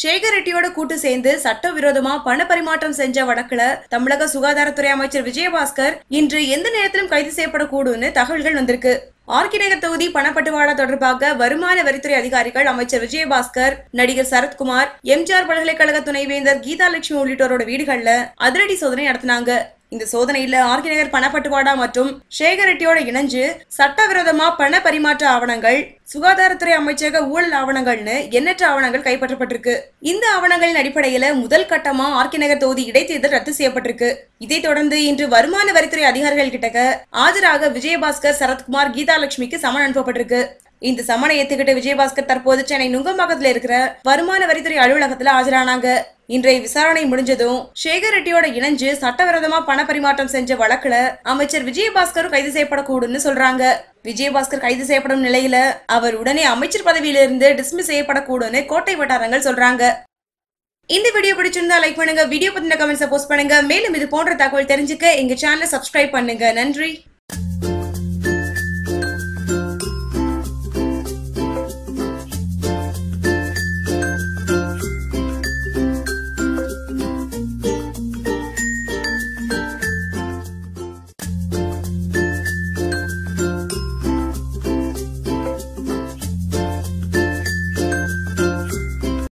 சேகர் ரெட்டியோட கூட்டு சேர்ந்து சட்டவிரோதமா பண பரிமாற்றம் செஞ்ச வழக்குல தமிழக சுகாதாரத்துறை அமைச்சர் விஜயபாஸ்கர் இன்று எந்த நேரத்திலும் கைது செய்யப்படக்கூடும்னு தகவல்கள் வந்திருக்கு. ஆர்கே நகர் தொகுதி பணப்பட்டுவாடா தொடர்பாக வருமான வரித்துறை அதிகாரிகள் அமைச்சர் விஜயபாஸ்கர் நடிகர் சரத்குமார் எம்ஜிஆர் பல்கலைக்கழக துணைவேந்தர் கீதா லட்சுமி உள்ளிட்டோரோட வீடுகள்ல அதிரடி சோதனை நடத்தினாங்க. இந்த சோதனையில ஆர்கே நகர் பணப்பட்டுவாடா மற்றும் சேகர் ரெட்டியோட இணைஞ்சு சட்டவிரோதமா பண பரிமாற்ற ஆவணங்கள் சுகாதாரத்துறை அமைச்சக ஊழல் ஆவணங்கள்னு எண்ணற்ற ஆவணங்கள் கைப்பற்றப்பட்டிருக்கு. இந்த ஆவணங்களின் அடிப்படையில முதல் கட்டமா ஆர்கே நகர் தொகுதி இடைத்தேர்தல் ரத்து செய்யப்பட்டிருக்கு. இதைத் தொடர்ந்து இன்று வருமான வரித்துறை அதிகாரிகள் கிட்டக்க ஆஜராக விஜயபாஸ்கர் சரத்குமார் கீதாலட்சுமிக்கு சமன் அனுப்பப்பட்டிருக்கு. இந்த சமனை ஏத்துக்கிட்டு விஜயபாஸ்கர் தற்போது சென்னை நுங்கம்பாக்கத்துல இருக்கிற வருமான வரித்துறை அலுவலகத்துல ஆஜரானாங்க. இன்றைய விசாரணை முடிஞ்சதும் சேகர் ரெட்டியோட இணைஞ்சு சட்டவிரோதமா பண பரிமாற்றம் செஞ்ச வழக்குல அமைச்சர் விஜயபாஸ்கரும் கைது செய்யப்படக்கூடும்னு சொல்றாங்க. விஜயபாஸ்கர் கைது செய்யப்படும் நிலையில அவர் உடனே அமைச்சர் பதவியிலிருந்து டிஸ்மிஸ் செய்யப்படக்கூடும்னு கோட்டை வட்டாரங்கள் சொல்றாங்க. இந்த வீடியோ பிடிச்சிருந்தா லைக் பண்ணுங்க வீடியோ பத்தின கமெண்ட்ஸை போஸ்ட் பண்ணுங்க. மேலும் இது போன்ற தகவல் தெரிஞ்சுக்க எங்க சேனலை சப்ஸ்கிரைப் பண்ணுங்க. நன்றி.